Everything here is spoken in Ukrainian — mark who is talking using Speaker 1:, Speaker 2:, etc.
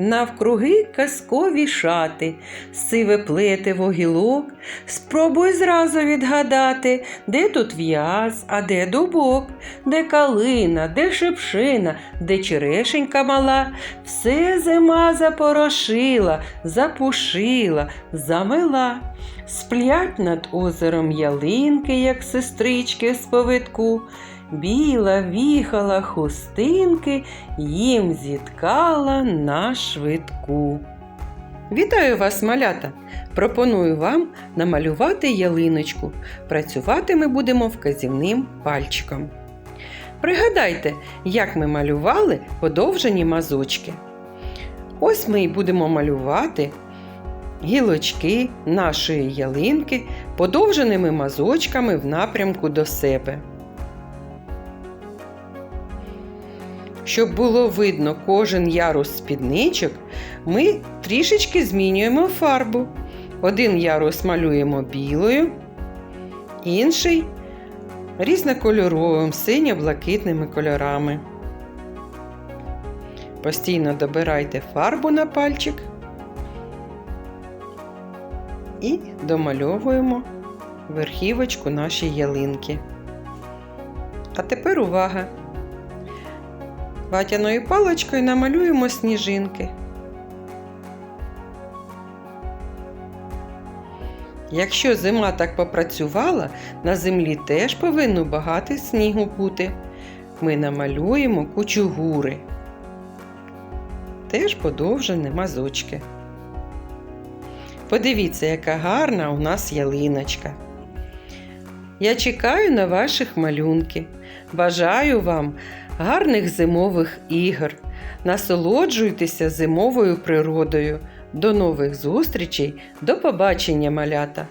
Speaker 1: Навкруги казкові шати, сиве плетиво гілок. Спробуй зразу відгадати, де тут в'яз, а де дубок, де калина, де шипшина, де черешенька мала. Все зима запорошила, запушила, замила. Сплять над озером ялинки, як сестрички з повитку. Біла віхала хустинки, їм зіткала на швидку. Вітаю вас, малята! Пропоную вам намалювати ялиночку. Працювати ми будемо вказівним пальчиком. Пригадайте, як ми малювали подовжені мазочки. Ось ми і будемо малювати гілочки нашої ялинки подовженими мазочками в напрямку до себе. Щоб було видно кожен ярус спідничок, ми трішечки змінюємо фарбу. Один ярус малюємо білою, інший різнокольоровим синьо-блакитними кольорами. Постійно добирайте фарбу на пальчик і домальовуємо верхівочку нашої ялинки. А тепер увага! Ватяною паличкою намалюємо сніжинки. Якщо зима так попрацювала, на землі теж повинно багато снігу бути. Ми намалюємо кучугури. Теж подовжені мазочки. Подивіться, яка гарна у нас ялиночка. Я чекаю на ваших малюнки. Бажаю вам гарних зимових ігор. Насолоджуйтеся зимовою природою. До нових зустрічей, до побачення, малята!